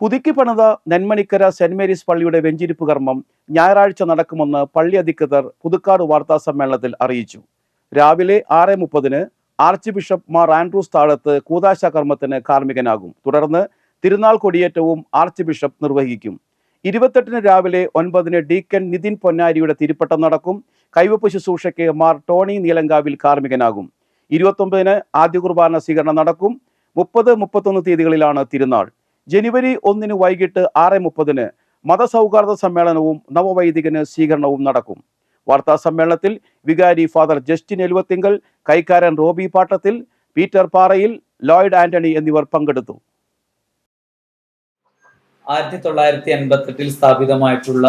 പുതുക്കി പണിത Nenmanikkara saint Mary's പള്ളിയുടെ വെഞ്ചിരിപ്പ് കർമ്മം ഞായറാഴ്ച നടക്കുമെന്ന് പള്ളി അധികൃതർ പുതുക്കാട് വാർത്താ സമ്മേളനത്തിൽ അറിയിച്ചു. രാവിലെ ആറ് മുപ്പതിന് ആർച്ച് ബിഷപ്പ് മാർ ആൻഡ്രൂസ് താഴത്ത് കൂതാശ കർമ്മത്തിന് കാർമ്മികനാകും. തുടർന്ന് തിരുനാൾ കൊടിയേറ്റവും ആർച്ച് ബിഷപ്പ് നിർവഹിക്കും. ഇരുപത്തെട്ടിന് രാവിലെ ഒൻപതിന് ഡീക്കൻ നിതിൻ പൊന്നാരിയുടെ തിരുപ്പട്ടം നടക്കും. കൈവപ്പ് ശുശ്രൂഷയ്ക്ക് മാർ ടോണി നീലങ്കാവിൽ കാർമ്മികനാകും. ഇരുപത്തൊമ്പതിന് ആദ്യ കുർബാന സ്വീകരണം നടക്കും. മുപ്പത് മുപ്പത്തൊന്ന് തീയതികളിലാണ് തിരുനാൾ. ജനുവരി ഒന്നിന് വൈകിട്ട് ആറ് മുപ്പതിന് മതസൗഹാർദ്ദ സമ്മേളനവും നവവൈദികന് സ്വീകരണവും നടക്കും. വാർത്താ സമ്മേളനത്തിൽ വികാരി father Justin Eluvathingal കൈക്കാരൻ Roby Pattathil Peter Parayil Lloyd Antony എന്നിവർ പങ്കെടുത്തു. ആയിരത്തി തൊള്ളായിരത്തി എൺപത്തെട്ടിൽ സ്ഥാപിതമായിട്ടുള്ള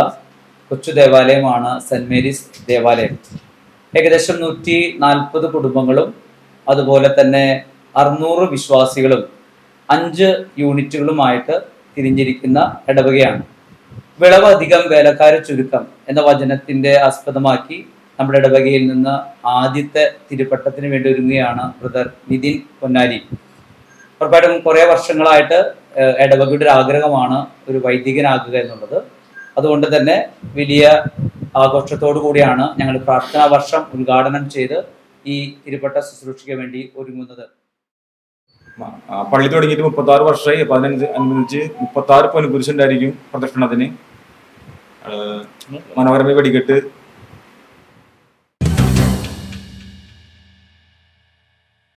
കൊച്ചു ദേവാലയമാണ് സെന്റ് മേരീസ് ദേവാലയം. ഏകദേശം നൂറ്റി നാൽപ്പത് കുടുംബങ്ങളും അതുപോലെ തന്നെ അറുന്നൂറ് വിശ്വാസികളും അഞ്ച് യൂണിറ്റുകളുമായിട്ട് തിരിഞ്ഞിരിക്കുന്ന ഇടവകയാണ്. വിളവ് അധികം വേലക്കാരെ ചുരുക്കം എന്ന വചനത്തിന്റെ ആസ്പദമാക്കി നമ്മുടെ ഇടവകയിൽ നിന്ന് ആദ്യത്തെ തിരുപ്പട്ടത്തിന് വേണ്ടി ഒരുങ്ങുകയാണ് ബ്രദർ നിതിൻ പൊന്നാരി. ഉറപ്പായിട്ടും കുറേ വർഷങ്ങളായിട്ട് ഇടവകയുടെ ഒരു ആഗ്രഹമാണ് ഒരു വൈദികനാകുക എന്നുള്ളത്. അതുകൊണ്ട് തന്നെ വലിയ ആഘോഷത്തോടു കൂടിയാണ് ഞങ്ങൾ പ്രാർത്ഥനാ വർഷം ഉദ്ഘാടനം ചെയ്ത് ഈ തിരുപ്പട്ട ശുശ്രൂഷയ്ക്ക് വേണ്ടി ഒരുങ്ങുന്നത്. പള്ളി തുടങ്ങിയിട്ട് മുപ്പത്തി ആറ് വർഷമായി അപ്പൊ അതിനനുസരിച്ച് അനുബന്ധിച്ച് മുപ്പത്തി ആറ് പൊൻകുരിശുണ്ടായിരിക്കും പ്രദക്ഷിണത്തിന്. മനോഹരമായ വെടിക്കെട്ട്.